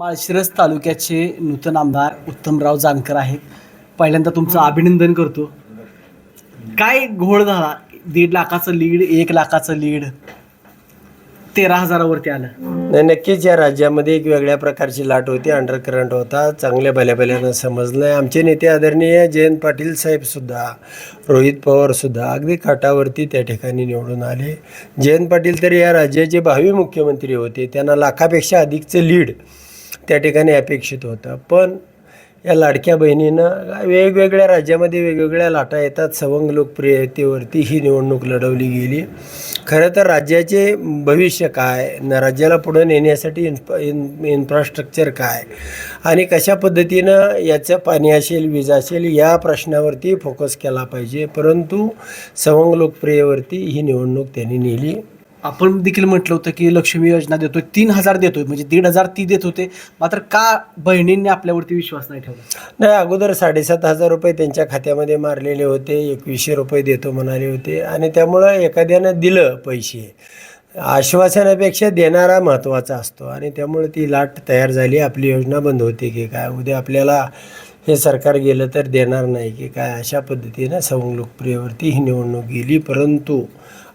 माळशिरस तालुक्याचे नूतन आमदार उत्तमराव जानकर आहेत. पहिल्यांदा तुमचं अभिनंदन करतो. काय घोळ झाला? दीड लाखाचं लीड एक लाखाचं लीड. तेरा हजारावरती आलं. नाही नक्कीच या राज्यामध्ये एक वेगळ्या प्रकारची लाट होती अंडर करंट होता. चांगल्या भल्या भल्यानं समजलं आमचे नेते आदरणीय जयंत पाटील साहेबसुद्धा रोहित पवारसुद्धा अगदी काटावरती त्या ठिकाणी निवडून आले. जयंत पाटील तर या राज्याचे भावी मुख्यमंत्री होते. त्यांना लाखापेक्षा अधिकचं लीड त्या ठिकाणी अपेक्षित होतं. पण या लाडक्या बहिणीनं वेगवेगळ्या राज्यामध्ये वेगवेगळ्या लाटा येतात. सवंग लोकप्रियतेवरती ही निवडणूक लढवली गेली. खरं तर राज्याचे भविष्य काय? न राज्याला पुढं नेण्यासाठी इन्फ इन इन्फ्रास्ट्रक्चर काय? आणि कशा पद्धतीनं याचं पाणी असेल वीज असेल या प्रश्नावरती फोकस केला पाहिजे. परंतु सवंग लोकप्रियेवरती ही निवडणूक त्यांनी नेली. आपण देखील म्हटलं होतं की लक्ष्मी योजना देतोय तीन हजार देतोय म्हणजे दीड हजार ती देत होते. मात्र का बहिणींनी आपल्यावरती विश्वास नाही ठेवला? नाही अगोदर साडेसात हजार रुपये त्यांच्या खात्यामध्ये मारलेले होते एकवीसशे रुपये देतो म्हणाले होते आणि त्यामुळं एखाद्यानं दिलं पैसे. आश्वासनापेक्षा देणारा महत्त्वाचा असतो आणि त्यामुळे ती लाट तयार झाली आपली योजना बंद होते की काय उद्या आपल्याला हे सरकार गेलं तर देणार नाही की काय अशा पद्धतीनं सवंग लोकप्रियवरती ही निवडणूक गेली. परंतु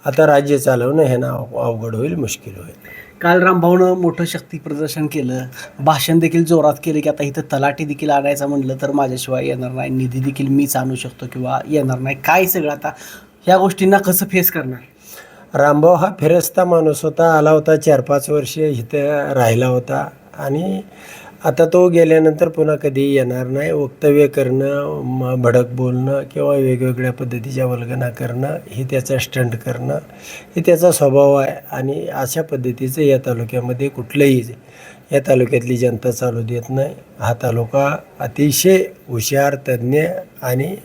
आता राज्य चालवणं हे ना अवघड होईल मुश्किल होईल. काल रामभाऊनं मोठं शक्ती प्रदर्शन केलं. भाषण देखील जोरात केलं की आता इथं तलाठी देखील आणायचं म्हणलं तर माझ्याशिवाय येणार नाही. निधी देखील मीच आणू शकतो किंवा येणार नाही. काय सगळं आता ह्या गोष्टींना कसं फेस करणार? रामभाऊ हा फिरस्ता माणूस होता आला होता चार पाच वर्ष इथं राहिला होता. आणि आता तो गेल्यानंतर पुन्हा कधी येणार नाही. वक्तव्य करणं भडक बोलणं किंवा वेगवेगळ्या पद्धतीच्या वल्गना करणं हे त्याचा स्टंट करणं हे त्याचा स्वभाव आहे. आणि अशा पद्धतीचं या तालुक्यामध्ये कुठलंही या तालुक्यातली जनता चालू देत नाही. हा तालुका अतिशय हुशार तज्ज्ञ आणि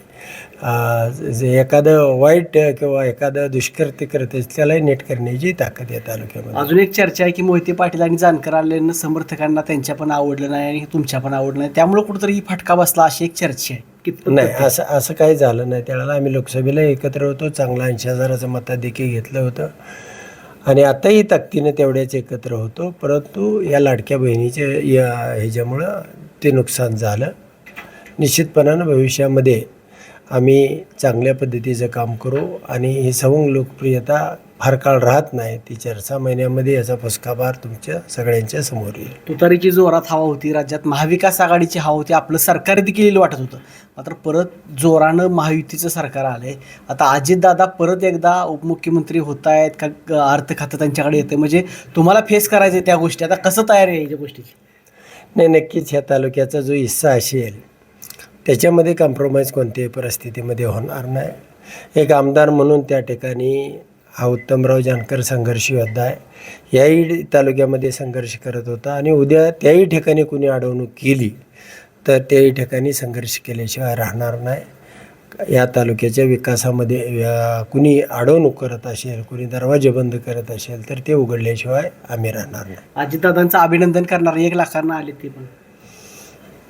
जे एखादं वाईट किंवा एखादं दुष्कृत्य करत असेल त्यालाही नीट करण्याची ताकद या तालुक्यामध्ये. अजून एक चर्चा आहे की मोहिते पाटील आणि जानकर आलेनं समर्थकांना त्यांच्या पण आवडलं नाही आणि तुमच्या पण आवडलं नाही. त्यामुळे कुठंतरी ही फटका बसला अशी एक चर्चा आहे. नाही? असं असं काही झालं नाही. त्यावेळेला आम्ही लोकसभेला एकत्र होतो. चांगलं ऐंशी हजाराचं मताधिक्य घेतलं होतं. आणि आताही ताकदीनं तेवढ्याच एकत्र होतो. परंतु या लाडक्या बहिणीच्या या ह्याच्यामुळं ते नुकसान झालं. निश्चितपणानं भविष्यामध्ये आम्ही चांगल्या पद्धतीचं काम करू आणि ही सवंग लोकप्रियता फार काळ राहत नाही. ती चार सहा महिन्यामध्ये याचा फुसकाबार तुमच्या सगळ्यांच्या समोर येईल. तुतारीची जोरात हवा होती. राज्यात महाविकास आघाडीची हवा होती. आपलं सरकार देखील वाटत होतं. मात्र परत जोरानं महायुतीचं सरकार आलंय. आता अजितदादा परत एकदा उपमुख्यमंत्री होत आहेत का अर्थ खातं त्यांच्याकडे येतं म्हणजे तुम्हाला फेस करायचं त्या गोष्टी. आता कसं तयार आहे या गोष्टीची? नाही नक्कीच ह्या तालुक्याचा जो हिस्सा असेल त्याच्यामध्ये कॉम्प्रोमाइज कोणत्याही परिस्थितीमध्ये होणार नाही. एक आमदार म्हणून त्या ठिकाणी हा उत्तमराव जानकर संघर्ष योद्धा आहे. याही तालुक्यामध्ये संघर्ष करत होता आणि उद्या त्याही ठिकाणी कुणी अडवणूक केली तर त्याही ठिकाणी संघर्ष केल्याशिवाय राहणार नाही. या तालुक्याच्या विकासामध्ये कुणी अडवणूक करत असेल कुणी दरवाजे बंद करत असेल तर ते उघडल्याशिवाय आम्ही राहणार नाही. अजितदादांचं अभिनंदन करणार एक लाखांना आले ते पण.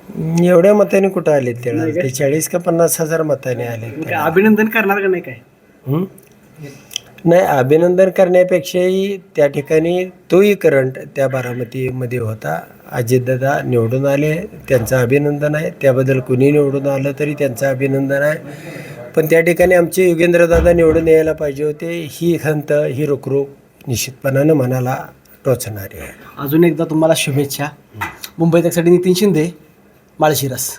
एवढ्या मताने कुठं आले? ते? चाळीस का पन्नास हजार मताने आले अभिनंदन करणार का नाही काय? नाही अभिनंदन करण्यापेक्षाही त्या ठिकाणी तोही करंट त्या बारामतीमध्ये होता. अजितदादा निवडून आले त्यांचं अभिनंदन आहे. त्याबद्दल कुणी निवडून आलं तरी त्यांचं अभिनंदन आहे. पण त्या ठिकाणी आमचे योगेंद्रदादा निवडून यायला पाहिजे होते. ही खंत ही रुखरुख निश्चितपणानं मनाला टोचणारी आहे. अजून एकदा तुम्हाला शुभेच्छा. मुंबई तकसाठी नितीन शिंदे माळशिरस